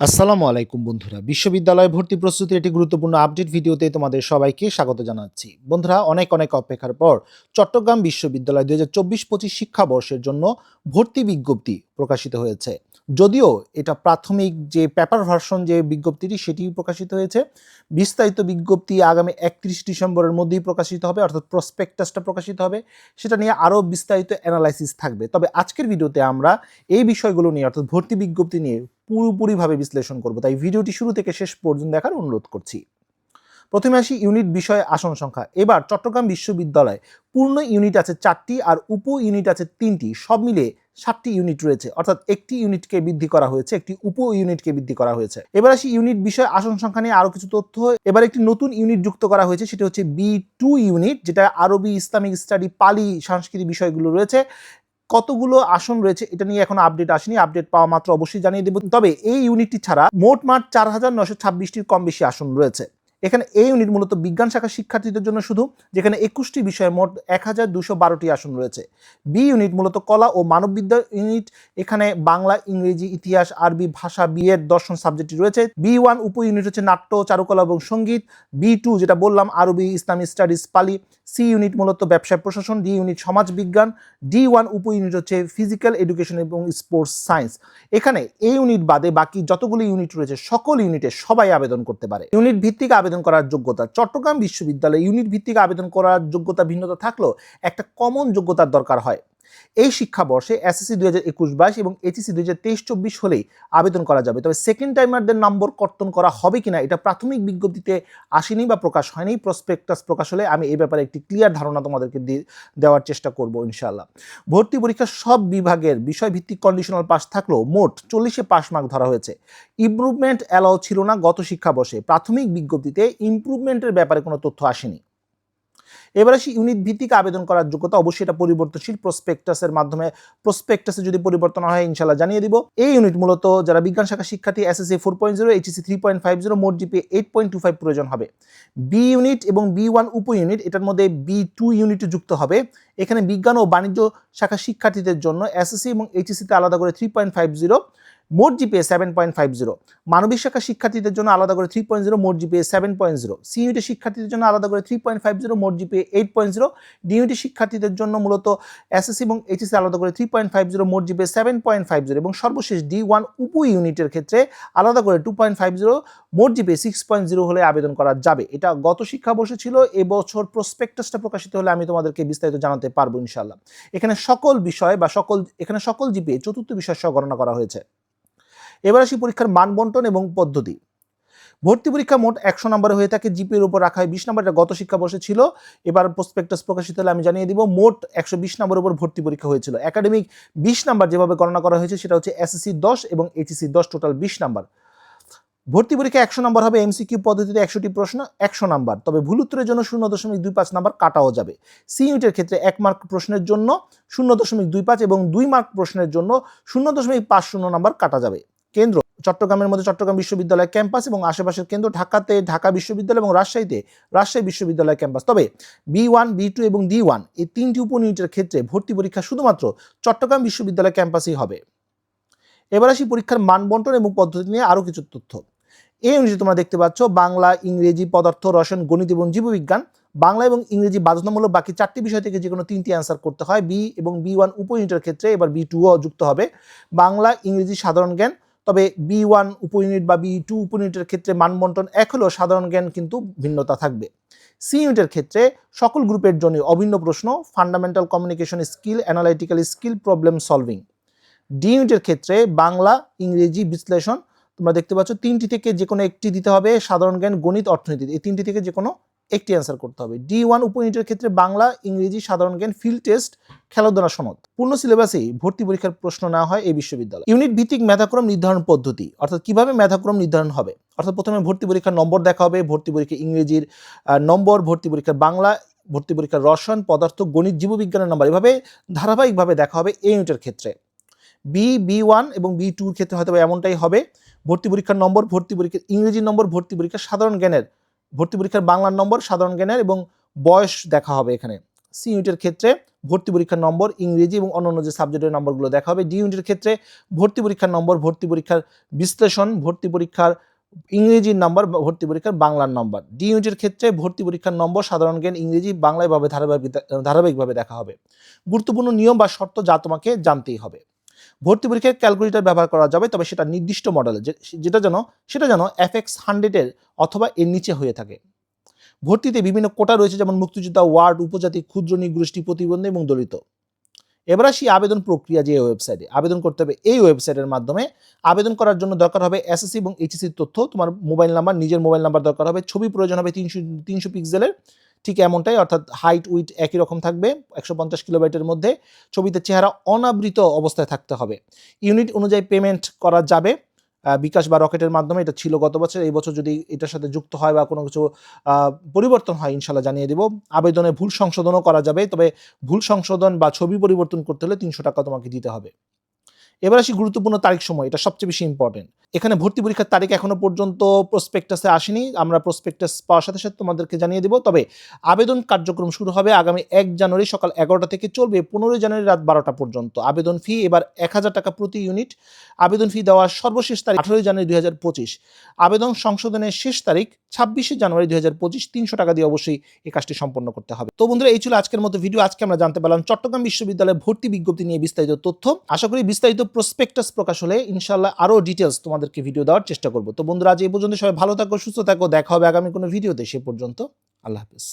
আসসালামু আলাইকুম বন্ধুরা। বিশ্ববিদ্যালয় ভর্তি প্রস্তুতির একটি গুরুত্বপূর্ণ আপডেট ভিডিওতে তোমাদের সবাইকে স্বাগত জানাচ্ছি। বন্ধুরা, অনেক অনেক অপেক্ষার পর চট্টগ্রাম বিশ্ববিদ্যালয় দুই হাজার চব্বিশ পঁচিশ শিক্ষাবর্ষের জন্য ভর্তি বিজ্ঞপ্তি প্রকাশিত হয়েছে। যদিও এটা প্রাথমিক যে পেপার ভার্সন যে বিজ্ঞপ্তিটি সেটি প্রকাশিত হয়েছে। বিস্তারিত বিজ্ঞপ্তি আগামী একত্রিশ ডিসেম্বরের মধ্যেই প্রকাশিত হবে, অর্থাৎ প্রসপেক্টাসটা প্রকাশিত হবে। সেটা নিয়ে আরও বিস্তারিত অ্যানালাইসিস থাকবে। তবে আজকের ভিডিওতে আমরা এই বিষয়গুলো নিয়ে, অর্থাৎ ভর্তি বিজ্ঞপ্তি নিয়ে পুরোপুরিভাবে বিশ্লেষণ করব। তাই ভিডিওটি শুরু থেকে শেষ পর্যন্ত দেখার অনুরোধ করছি। প্রথমে আসি ইউনিট বিষয়ে আসন সংখ্যা। এবার চট্টগ্রাম বিশ্ববিদ্যালয় পূর্ণ ইউনিট আছে চারটি আর উপ ইউনিট আছে তিনটি। সব মিলে সাতটি ইউনিট রয়েছে। অর্থাৎ একটি ইউনিটকে বৃদ্ধি করা হয়েছে, একটি উপ ইউনিটকে বৃদ্ধি করা হয়েছে। এবার আসি ইউনিট বিষয়ে আসন সংখ্যা নিয়ে আরও কিছু তথ্য। এবার একটি নতুন ইউনিট যুক্ত করা হয়েছে, সেটা হচ্ছে বি টু ইউনিট, যেটা আরবি ইসলামিক স্টাডি পালি সাংস্কৃতিক বিষয়গুলো রয়েছে। কতগুলো আসন রয়েছে এটা নিয়ে এখন আপডেট আসেনি। আপডেট পাওয়া মাত্র অবশ্যই জানিয়ে দেব। তবে এই ইউনিটটি ছাড়া মোট মাঠ চার হাজার নশো ছাব্বিশটির কম বেশি আসন রয়েছে। এখানে এই ইউনিট মূলত বিজ্ঞান শাখার শিক্ষার্থীদের জন্য শুধু, যেখানে একুশটি বিষয়ে মোট এক হাজার দুশো বারোটি আসন রয়েছে। বি ইউনিট মূলত কলা ও মানববিদ্যা ইউনিট এখানে বাংলা, ইংরেজি, ইতিহাস, আরবি, ভাষা বি এড দর্শন সাবজেক্টটি রয়েছে। বি ওয়ান উপ ইউনিট হচ্ছে নাট্য, চারুকলা এবং সংগীত। বি টু যেটা বললাম, আরবি, ইসলামী স্টাডিজ পালি। সি ইউনিট মূলত ব্যবসায় প্রশাসন, ডি ইউনিট সমাজ বিজ্ঞান ডি ওয়ান উপ ইউনিট হচ্ছে ফিজিক্যাল এডুকেশন এবং স্পোর্টস সায়েন্স। এখানে এই ইউনিট বাদে বাকি যতগুলি ইউনিট রয়েছে, সকল ইউনিটে সবাই আবেদন করতে পারে। ইউনিট ভিত্তিক আবেদন করার যোগ্যতা, চট্টগ্রাম বিশ্ববিদ্যালয়ে ইউনিট ভিত্তিক আবেদন করার যোগ্যতা ভিন্নতা থাকলেও একটা কমন যোগ্যতার দরকার হয়। এই শিক্ষাবর্ষে এসএসসি দুই হাজার একুশ বাইশ এবং এইচএসসি দুই হাজার তেইশ চব্বিশ হলেই আবেদন করা যাবে। তবে সেকেন্ড টাইমারদের নম্বর কর্তন করা হবে কিনা এটা প্রাথমিক বিজ্ঞপ্তিতে আসেনি বা প্রকাশ হয়নি। প্রসপেক্টাস প্রকাশ হলে আমি এই ব্যাপারে একটি ক্লিয়ার ধারণা তোমাদেরকে দেওয়ার চেষ্টা করব ইনশাআল্লাহ। ভর্তি পরীক্ষার সব বিভাগের বিষয়ভিত্তিক কন্ডিশনাল পাস থাকলেও মোট চল্লিশে পাস মার্ক ধরা হয়েছে। ইমপ্রুভমেন্ট অ্যালাও ছিল না গত শিক্ষাবর্ষে। প্রাথমিক বিজ্ঞপ্তিতে ইমপ্রুভমেন্টের ব্যাপারে কোনো তথ্য আসেনি। এবার আসি ইউনিট ভিত্তিক আবেদন করার যোগ্যতা। অবশ্যই এটা পরিবর্তনশীল প্রসপেক্টাসের মাধ্যমে প্রসপেক্টাসে যদি পরিবর্তন হয় ইনশাল্লাহ জানিয়ে দিব। এই ইউনিট মূলত যারা বিজ্ঞান শাখা শিক্ষার্থী S SSC four point zero HSC three point five zero মোট GP eight point two five প্রয়োজন হবে। বি ইউনিট এবং বি ওয়ান উপ ইউনিট এটার মধ্যে বি টু ইউনিট যুক্ত হবে। এখানে বিজ্ঞান ও বাণিজ্য শাখা শিক্ষার্থীদের জন্য এসএসসি এবং এইচএসসিতে আলাদা করে থ্রি পয়েন্ট ফাইভ জিরো মোট GPA seven point five zero মানবিক শাখা শিক্ষার্থীদের জন্য আলাদা করে থ্রি পয়েন্ট জিরো মোট GPA seven point zero C ইউনিটের শিক্ষার্থীদের জন্য আলাদা করে থ্রি পয়েন্ট ফাইভ জিরো মোট GPA eight point zero D ইউনিটের শিক্ষার্থীদের জন্য মূলত এসএসসি এবং এইচএসসি আলাদা করে থ্রি পয়েন্ট ফাইভ জিরো মোট GPA seven point five zero এবং সর্বশেষ ডি ওয়ান উপ ইউনিটের ক্ষেত্রে আলাদা করে টু পয়েন্ট ফাইভ জিরো মোট জিপিএ সিক্স পয়েন্ট জিরো হলে আবেদন করা যাবে। এটা গত শিক্ষাবর্ষে ছিল, এবছর প্রসপেক্টাসটা প্রকাশিত হলে আমি তোমাদেরকে বিস্তারিত জানাতে পারব ইনশাল্লাহ এখানে সকল বিষয় বা সকল, এখানে সকল জিপিএ, চতুর্থ বিষয় সহ গণনা করা হয়েছে। এবার আসি পরীক্ষার মান বন্টন এবং পদ্ধতি। ভর্তি পরীক্ষা মোট একশো নম্বরে হয়ে থাকে জিপির উপর রাখা হয় বিশ নম্বরটা গত শিক্ষাবর্ষে ছিল। এবার প্রসপেক্টাস প্রকাশিত হলে আমি জানিয়ে দিব, মোট একশো বিশ নম্বরের উপর ভর্তি পরীক্ষা হয়েছিল। একাডেমিক বিশ নাম্বার যেভাবে গণনা করা হয়েছে, সেটা হচ্ছে এসএসসি দশ এবং এইচএসসি দশ টোটাল বিশ নাম্বার। ভর্তি পরীক্ষা একশো নম্বর হবে এমসিকিউ পদ্ধতিতে একশোটি প্রশ্ন, একশো নাম্বার। তবে ভুল উত্তরের জন্য শূন্য দশমিক দুই পাঁচ নাম্বার কাটাও যাবে। সি ইউনিটের ক্ষেত্রে এক মার্ক প্রশ্নের জন্য শূন্য দশমিক দুই পাঁচ এবং দুই মার্ক প্রশ্নের জন্য শূন্য দশমিক পাঁচ শূন্য নাম্বার কাটা যাবে। কেন্দ্র। চট্টগ্রামের মধ্যে চট্টগ্রাম বিশ্ববিদ্যালয় ক্যাম্পাস এবং আশেপাশের কেন্দ্র ঢাকাতে ঢাকা বিশ্ববিদ্যালয় এবং রাজশাহীতে রাজশাহী বিশ্ববিদ্যালয় ক্যাম্পাস। তবে বি ওয়ান বি টু এবং ডি ওয়ান এই তিনটি উপইউনিটের ক্ষেত্রে ভর্তি পরীক্ষা শুধুমাত্র চট্টগ্রাম বিশ্ববিদ্যালয় ক্যাম্পাসেই হবে। এবার আসি পরীক্ষার মান বন্টন এবং পদ্ধতি নিয়ে আরও কিছু তথ্য। এই অনুযায়ী তোমরা দেখতে পাচ্ছ, বাংলা, ইংরেজি, পদার্থ, রসায়ন, গণিত এবং জীববিজ্ঞান, বাংলা এবং ইংরেজি বাধ্যতামূলক বাকি চারটি বিষয় থেকে যে কোনো তিনটি অ্যান্সার করতে হয়। বি এবং বি ওয়ান উপ ইউনিটের ক্ষেত্রে এবার বি টুও যুক্ত হবে। বাংলা, ইংরেজি সাধারণ জ্ঞান তবে বি ওয়ান উপ ইউনিট বা বি টু উপ ইউনিটের ক্ষেত্রে মানবন্টন এক হলেও সাধারণ জ্ঞান কিন্তু ভিন্নতা থাকবে। সি ইউনিটের ক্ষেত্রে সকল গ্রুপের জন্য অভিন্ন প্রশ্ন fundamental communication skill analytical skill problem solving D ইউনিটের ক্ষেত্রে বাংলা, ইংরেজি বিশ্লেষণ, তোমরা দেখতে পাচ্ছ তিনটি থেকে যে কোনো একটি দিতে হবে সাধারণ জ্ঞান, গণিত, অর্থনীতি। এই তিনটি থেকে যে কোনো একটি অ্যান্সার করতে হবে। ডি ওয়ান উপইউনিটের ক্ষেত্রে বাংলা, ইংরেজি, সাধারণ জ্ঞান ফিল্ড টেস্ট খেলাধুলা, সনদ। পূর্ণ সিলেবাসেই ভর্তি পরীক্ষার প্রশ্ন না হয় এই বিশ্ববিদ্যালয়। ইউনিট ভিত্তিক মেধাক্রম নির্ধারণ পদ্ধতি, অর্থাৎ কীভাবে মেধাক্রম নির্ধারণ হবে? অর্থাৎ প্রথমে ভর্তি পরীক্ষার নম্বর দেখা হবে, ভর্তি পরীক্ষা ইংরেজির নম্বর, ভর্তি পরীক্ষার বাংলা, ভর্তি পরীক্ষার রসায়ন, পদার্থ, গণিত, জীববিজ্ঞানের নম্বর এভাবে ধারাবাহিকভাবে দেখা হবে এই ইউনিটের ক্ষেত্রে। বি বি ওয়ান এবং বি টুর ক্ষেত্রে হয়তো এমনটাই হবে। ভর্তি পরীক্ষার নম্বর, ভর্তি পরীক্ষার ইংরেজি নম্বর, ভর্তি পরীক্ষার সাধারণ জ্ঞানের ভর্তি পরীক্ষার বাংলার নম্বর, সাধারণ জ্ঞানের এবং বয়স দেখা হবে এখানে। সি ইউনিটের ক্ষেত্রে ভর্তি পরীক্ষার নম্বর, ইংরেজি এবং অন্যান্য যে সাবজেক্টের নম্বরগুলো দেখা হবে। ডি ইউনিটের ক্ষেত্রে ভর্তি পরীক্ষার নম্বর, ভর্তি পরীক্ষার বিশ্লেষণ, ভর্তি পরীক্ষার ইংরেজির নাম্বার, ভর্তি পরীক্ষার বাংলার নম্বর। ডি ইউনিটের ক্ষেত্রে ভর্তি পরীক্ষার নম্বর, সাধারণ জ্ঞান, ইংরেজি বাংলায় ভাবে ধারাবাহিক ধারাবাহিকভাবে দেখা হবে। গুরুত্বপূর্ণ নিয়ম বা শর্ত যা তোমাকে জানতেই হবে। ভর্তি পরীক্ষায় ক্যালকুলেটর ব্যবহার করা যাবে, তবে সেটা নির্দিষ্ট মডেলে যেটা যেন, সেটা যেন এফ এক্স হান্ড্রেডের অথবা এর নিচে হয়ে থাকে। ভর্তিতে বিভিন্ন কোটা রয়েছে, যেমন মুক্তিযোদ্ধা, ওয়ার্ড, উপজাতি, ক্ষুদ্র, নিগোষ্ঠী, প্রতিবন্ধী এবং দলিত। এবার আসি আবেদন প্রক্রিয়া যে ওয়েবসাইটে আবেদন করতে হবে এই ওয়েবসাইটের মাধ্যমে। আবেদন করার জন্য দরকার হবে এসএসসি এবং এইচএসসির তথ্য। তোমার মোবাইল নাম্বার নিজের মোবাইল নাম্বার দরকার হবে। ছবি প্রয়োজন হবে তিনশো তিনশো পিক্সেলের ঠিক এমনটাই, অর্থাৎ হাইট উইট একই রকম থাকবে, একশো পঞ্চাশ কিলোবাইটের মধ্যে। ছবিতে চেহারা অনাবৃত অবস্থায় থাকতে হবে। ইউনিট অনুযায়ী পেমেন্ট করা যাবে। বিকাশ বা রকেটের মাধ্যমে, এটা ছিল গত বছর, এই বছর যদি এটার সাথে যুক্ত হয় বা কোনো কিছু পরিবর্তন হয় ইনশাল্লাহ জানিয়ে দিব। আবেদনে ভুল সংশোধনও করা যাবে, তবে ভুল সংশোধন বা ছবি পরিবর্তন করতে হলে তিনশো টাকা তোমাকে দিতে হবে। এবার আসি গুরুত্বপূর্ণ তারিখ সময়, এটা সবচেয়ে বেশি ইম্পর্টেন্ট এখানে ভর্তি পরীক্ষার তারিখ এখনও পর্যন্ত প্রসপেক্টাসে আসেনি। আমরা প্রসপেক্টাস পাওয়ার সাথে সাথে তোমাদেরকে জানিয়ে দেবো। তবে আবেদন কার্যক্রম শুরু হবে আগামী এক জানুয়ারি সকাল এগারোটা থেকে চলবে পনেরোই জানুয়ারি রাত বারোটা পর্যন্ত। আবেদন ফি এবার এক হাজার টাকা প্রতি ইউনিট আবেদন ফি দেওয়ার সর্বশেষ তারিখ আঠারোই জানুয়ারি দুই হাজার পঁচিশ। আবেদন সংশোধনের শেষ তারিখ ছাব্বিশে জানুয়ারি দুই হাজার পঁচিশ। তিনশো টাকা দিয়ে অবশ্যই এই কাজটি সম্পন্ন করতে হবে। তো বন্ধুরা, এই ছিল আজকের মতো ভিডিও আজকে আমরা জানতে পারলাম চট্টগ্রাম বিশ্ববিদ্যালয়ের ভর্তি বিজ্ঞপ্তি নিয়ে বিস্তারিত তথ্য। আশা করি বিস্তারিত প্রসপেক্টাস প্রকাশ হলে ইনশাল্লাহ আরও ডিটেলস তোমাদেরকে ভিডিও দেওয়ার চেষ্টা করব। তো বন্ধুরা, আজ এই পর্যন্ত সবাই ভালো থাকো, সুস্থ থাকো, দেখা হবে আগামী কোনো ভিডিওতে সে পর্যন্ত আল্লাহ হাফিজ।